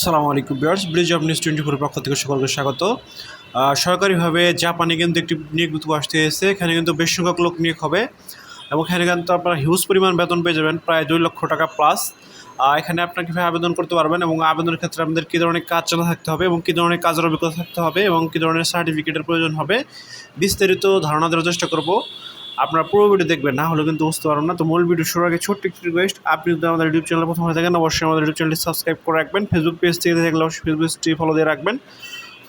সালামু আলাইকুম bears bridge of news twenty four পক্ষ থেকে সকলকে স্বাগত। সরকারিভাবে জাপানে কিন্তু একটি নিয়োগ আসতে এসেছে, এখানে কিন্তু বেশ সংখ্যক লোক নিয়োগ হবে এবং এখানে কিন্তু আপনারা হিউজ পরিমাণ বেতন পেয়ে যাবেন, প্রায় দুই লক্ষ টাকা প্লাস এখানে আপনার কীভাবে আবেদন করতে পারবেন এবং আবেদনের ক্ষেত্রে আপনাদের কী ধরনের কাজ জানা থাকতে হবে এবং কী ধরনের কাজের অভিজ্ঞতা থাকতে হবে এবং কী ধরনের সার্টিফিকেটের প্রয়োজন হবে, বিস্তারিত ধারণা দেওয়ার চেষ্টা করব। আপনারা পুরো ভিডিও দেখবেন, না হলে কিন্তু বুঝতে পারবেন না। তো মূল ভিডিও শুরুর আগে ছোট্ট একটি রিকোয়েস্ট আপনি যদি আমাদের ইউটিউব চ্যানেল প্রথম হয়ে থাকেন, অবশ্যই আমাদের ইউটিউব চ্যানেলটি সাবস্ক্রাইব করে রাখবেন। ফেসবুক পেজ থেকে দেখলে অবশ্যই ফেসবুক পেজটি ফলো দিয়ে রাখবেন।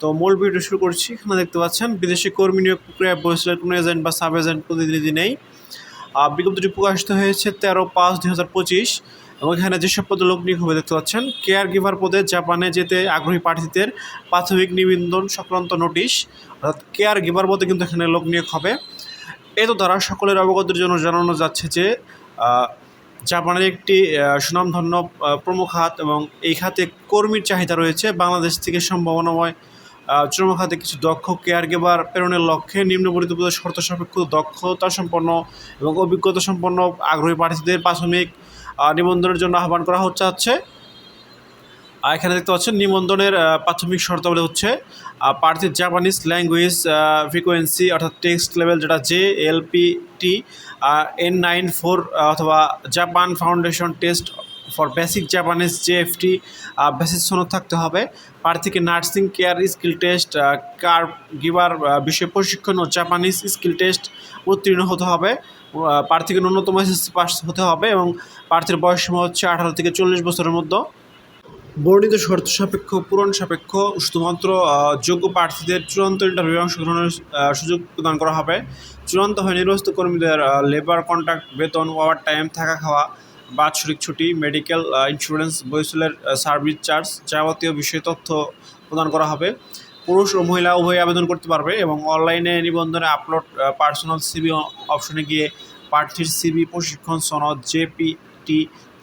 তো মূল ভিডিও শুরু করছি, এখানে দেখতে পাচ্ছেন, বিদেশি কর্মী নিয়োগ প্রক্রিয়া বহিষ্কার কোনো এজেন্ট বা সাব এজেন্ট প্রতিনিধি নেই। বিজ্ঞপ্তিটি প্রকাশিত হয়েছে তেরো পাঁচ দুই হাজার পঁচিশ এবং এখানে যেসব পদে লোক নিয়োগ হবে দেখতে পাচ্ছেন কেয়ার গিভার পদে জাপানে যেতে আগ্রহী প্রার্থীদের প্রাথমিক নিবন্ধন সংক্রান্ত নোটিশ, অর্থাৎ কেয়ার গিভার পদে কিন্তু এখানে লোক নিয়োগ হবে। এ তো দ্বারা সকলের অবগতির জন্য জানানো যাচ্ছে যে জাপানের একটি সুনামধন্য প্রমুখ হাত এবং এই খাতে কর্মীর চাহিদা রয়েছে। বাংলাদেশ থেকে সম্ভাবনাময় শ্রম খাতে কিছু দক্ষ কেয়ার গেবার প্রেরণের লক্ষ্যে নিম্নবর্ণিত পদের শর্ত সাপেক্ষ দক্ষতা সম্পন্ন এবং অভিজ্ঞতা সম্পন্ন আগ্রহী প্রার্থীদের প্রাথমিক নিবন্ধনের জন্য আহ্বান করা হচ্ছে। আর এখানে দেখতে পাচ্ছেন নিবন্ধনের প্রাথমিক শর্তাবলী হচ্ছে প্রার্থীর জাপানিজ ল্যাঙ্গুয়েজ ফ্রিকোয়েন্সি অর্থাৎ টেক্সট লেভেল যেটা J L P T N nine four অথবা Japan foundation test for basic Japanese JFT basis সনদ থাকতে হবে। প্রার্থীকে nursing care skill test care giver বিষয়ে প্রশিক্ষণ ও জাপানিজ স্কিল টেস্ট উত্তীর্ণ হতে হবে। প্রার্থীকে ন্যূনতম এসএসসি পাস হতে হবে এবং প্রার্থীর বয়স সীমা হচ্ছে আঠারো থেকে চল্লিশ বছরের মধ্যে। বর্ণিত শর্ত সাপেক্ষ, পূরণ সাপেক্ষ শুধুমাত্র যোগ্য প্রার্থীদের চূড়ান্ত ইন্টারভিউ অংশগ্রহণের সুযোগ প্রদান করা হবে। চূড়ান্ত হয় নির্বাচিত কর্মীদের লেবার কন্ট্রাক্ট বেতন ওভার টাইম থাকা খাওয়া, বাৎসরিক ছুটি মেডিকেল ইন্স্যুরেন্স বৈশলের সার্ভিস চার্জ যাবতীয় বিষয় তথ্য প্রদান করা হবে। পুরুষ ও মহিলা উভয় আবেদন করতে পারবে এবং অনলাইনে নিবন্ধনে আপলোড পার্সোনাল সিবি অপশনে গিয়ে প্রার্থীর সিবি প্রশিক্ষণ সনদ জেপিটি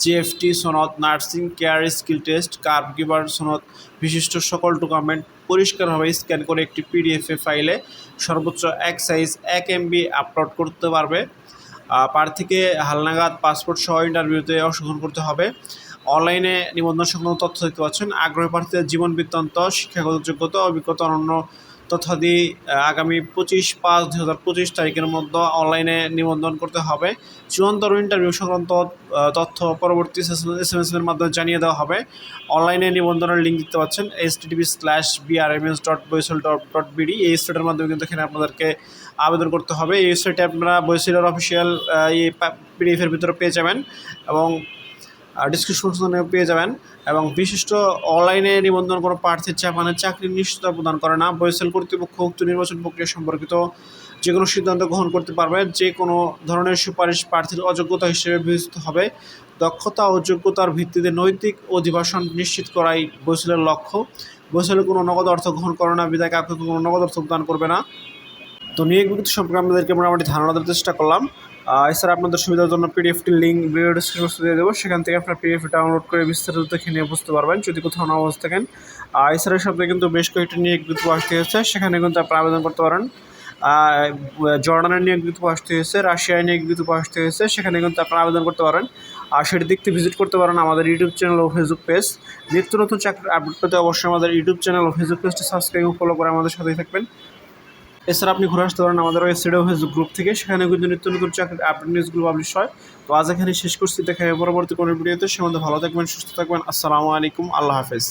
জেএফটি সনদ nursing care skill test care giver সনদ, বিশিষ্ট সকল ডকুমেন্ট পরিষ্কারভাবে স্ক্যান করে একটি পিডিএফে ফাইলে সর্বোচ্চ এক সাইজ এক এমবি আপলোড করতে পারবে। প্রার্থীকে হালনাগাদ পাসপোর্ট সহ ইন্টারভিউতে অংশগ্রহণ করতে হবে। অনলাইনে নিবন্ধন সংক্রান্ত তথ্য দেখতে পাচ্ছেন। আগ্রহী প্রার্থীদের জীবন বৃত্তান্ত, শিক্ষাগত যোগ্যতা, অভিজ্ঞতা অন্যান্য তথ্যাদি আহ, আগামী পঁচিশ পাঁচ দুই হাজার পঁচিশ তারিখের মধ্যে অনলাইনে নিবন্ধন করতে হবে। চূড়ান্ত ইন্টারভিউ সংক্রান্ত তথ্য পরবর্তী এস এম এস এর মাধ্যমে জানিয়ে দেওয়া হবে। অনলাইনে নিবন্ধনের লিঙ্ক দিতে পাচ্ছেন H TV slash BRMS dot BOESL dot dot BD এই ওয়েবসাইটের মাধ্যমে কিন্তু এখানে আপনাদেরকে আবেদন করতে হবে। এই ওয়েবসাইটে আপনারা বৈশিলের অফিসিয়াল এই পিডিএফের ভিতরে পেয়ে যাবেন এবং ডিসক্রিপশনে পেয়ে যাবেন। এবং বিশিষ্ট অনলাইনে নিবন্ধন কোনো প্রার্থীর জাপানের চাকরির নিশ্চয়তা প্রদান করে না। বৈসেল কর্তৃপক্ষ উক্ত নির্বাচন প্রক্রিয়া সম্পর্কিত যে কোনো সিদ্ধান্ত গ্রহণ করতে পারবে। যে কোনো ধরনের সুপারিশ প্রার্থীর অযোগ্যতা হিসেবে বিবেচিত হবে। দক্ষতা ও যোগ্যতার ভিত্তিতে নৈতিক অধিবাসন নিশ্চিত করাই বৈসেলের লক্ষ্য। বৈসেলে কোনো নগদ অর্থ গ্রহণ করে না। বিদায় কাউকে কোনো নগদ অর্থ প্রদান করবে না। তো নিয়োগ বিজ্ঞপ্তি সম্পর্কে আপনাদেরকে মোটামুটি ধারণা দেওয়ার চেষ্টা করলাম। এছাড়া আপনাদের সুবিধার জন্য পিডিএফটির লিঙ্ক ভিডিও ডিসক্রিপশন দিয়ে দেবো। সেখান থেকে আপনার পিডিএফ ডাউনলোড করে বিস্তারিত দেখে নিয়ে বুঝতে পারবেন, যদি কোথাও না বুঝতে থাকেন। এছাড়া সপ্তাহে কিন্তু বেশ কয়েকটি নিয়োগ বিজ্ঞপ্তি আসতে হয়েছে। সেখানে কিন্তু আপনারা আবেদন করতে পারেন। জর্ডানের নিয়োগ বিজ্ঞপ্তি আসতে হয়েছে, রাশিয়ায় নিয়োগ বিজ্ঞপ্তি আসতে হয়েছে, সেখানে কিন্তু আপনারা আবেদন করতে পারেন। আর সেটি দেখতে ভিজিট করতে পারেন আমাদের ইউটিউব চ্যানেল ও ফেসবুক পেজ নিত্য নতুন চাকরির আপডেট পেতে অবশ্যই আমাদের ইউটিউব চ্যানেল ও ফেসবুক পেজটি সাবস্ক্রাইব ও ফলো করে আমাদের সাথেই থাকবেন। এছাড়া আপনি ঘুরে আসতে পারেন আমাদের ওয়েবসাইট ফেসবুক গ্রুপ থেকে, সেখানে কিন্তু নিত্য নতুন চাকরির আপডেট নিউজগুলো পাবলিশ হয়। তো আজ এখানে শেষ করছি, দেখা পরবর্তী কোনো ভিডিওতে সে ভালো থাকবেন, সুস্থ থাকবেন। আসসালামু আলাইকুম, আল্লাহ হাফেজ।